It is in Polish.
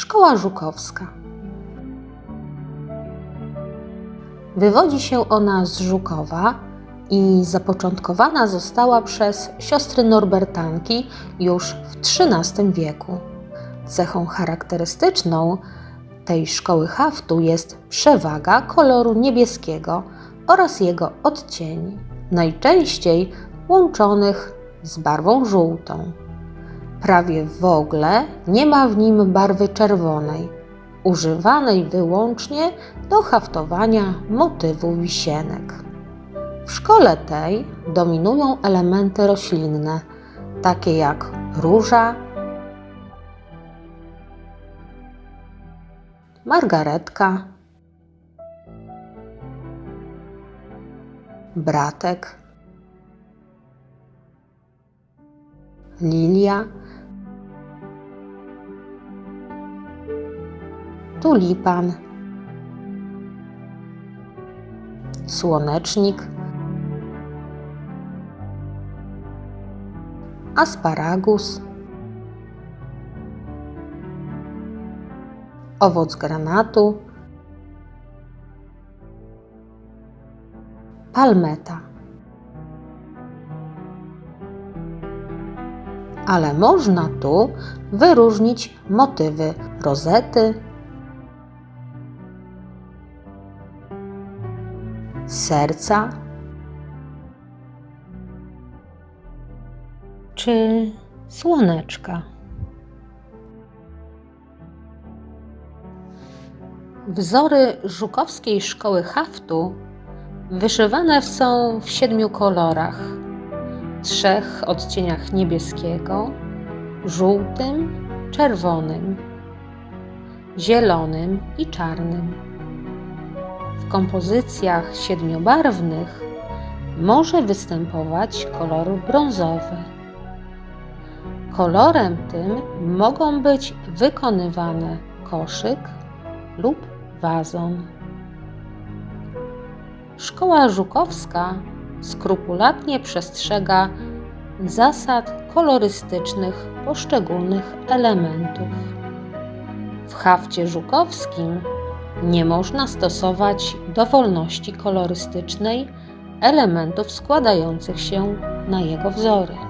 Szkoła Żukowska. Wywodzi się ona z Żukowa i zapoczątkowana została przez siostry Norbertanki już w XIII wieku. Cechą charakterystyczną tej szkoły haftu jest przewaga koloru niebieskiego oraz jego odcieni, najczęściej łączonych z barwą żółtą. Prawie w ogóle nie ma w nim barwy czerwonej, używanej wyłącznie do haftowania motywu wisienek. W szkole tej dominują elementy roślinne, takie jak róża, margaretka, bratek, lilia, tulipan, słonecznik, asparagus, owoc granatu, palmeta. Ale można tu wyróżnić motywy rozety, serca czy słoneczka. Wzory żukowskiej szkoły haftu wyszywane są w siedmiu kolorach: trzech odcieniach niebieskiego, żółtym, czerwonym, zielonym i czarnym. W kompozycjach siedmiobarwnych może występować kolor brązowy. Kolorem tym mogą być wykonywane koszyk lub wazon. Szkoła żukowska skrupulatnie przestrzega zasad kolorystycznych poszczególnych elementów. W hafcie żukowskim nie można stosować dowolności kolorystycznej elementów składających się na jego wzory.